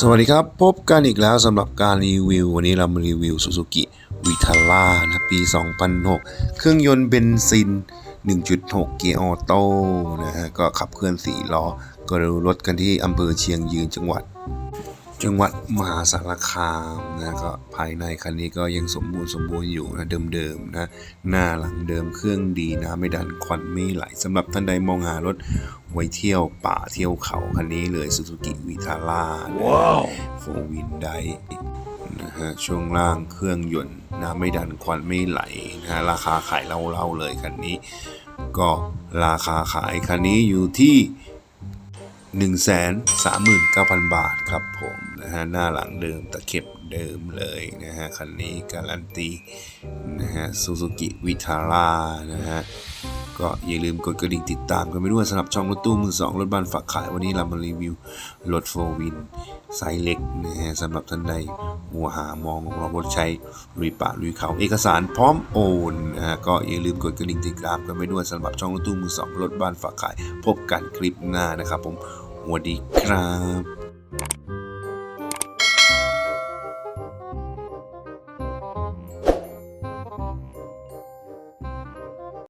สวัสดีครับ พบกันอีกแล้วสำหรับการรีวิว วันนี้เรามารีวิว Suzuki Vitara นะปี 2006 เครื่องยนต์เบนซิน 1.6 เกียร์ออโต้นะฮะก็ขับเคลื่อน 4 ล้อ ก็ดูรถกันที่อำเภอเชียงยืนจังหวัด จังหวัดมหาสารคามนะก็ภายในคันนี้ก็ยังสมบูรณ์สมบูรณ์อยู่นะเดิมๆนะหน้าหลังเดิมเครื่องดีนะไม่ดันควันไม่ไหลสำหรับท่านใดมองหารถไว้เที่ยวป่าเที่ยวเขาคันนี้เลย Suzuki Vitara ว้าวโฟวินไดนะฮะช่วงล่างเครื่องยนต์นะไม่ดันควันไม่ไหลนะฮะราคาขายเล่าๆเลยคันนี้ ก็ราคาขายคันนี้อยู่ที่ 139,000 บาทครับผมนะฮะหน้าหลังเดิมตะเข็บเดิมเลยนะฮะคันนี้การันตีนะฮะซูซูกิวิทาร่านะฮะก็อย่าลืมกดกระดิ่งติดตามกันไปด้วยสำหรับช่องรถตู้มือสองรถบ้านฝากขายวันนี้เรามารีวิวรถโฟวิน ไซส์เล็กนะฮะสำหรับท่านใดหัวหามองรถใช้ลุยป่าลุยเขาเอกสารพร้อมโอนนะฮะก็อย่าลืมกดกระดิ่งติดตามกันไปด้วยสำหรับช่องรถตู้มือสองรถบ้านฝากขาย พบกันคลิปหน้านะครับผมสวัสดีครับ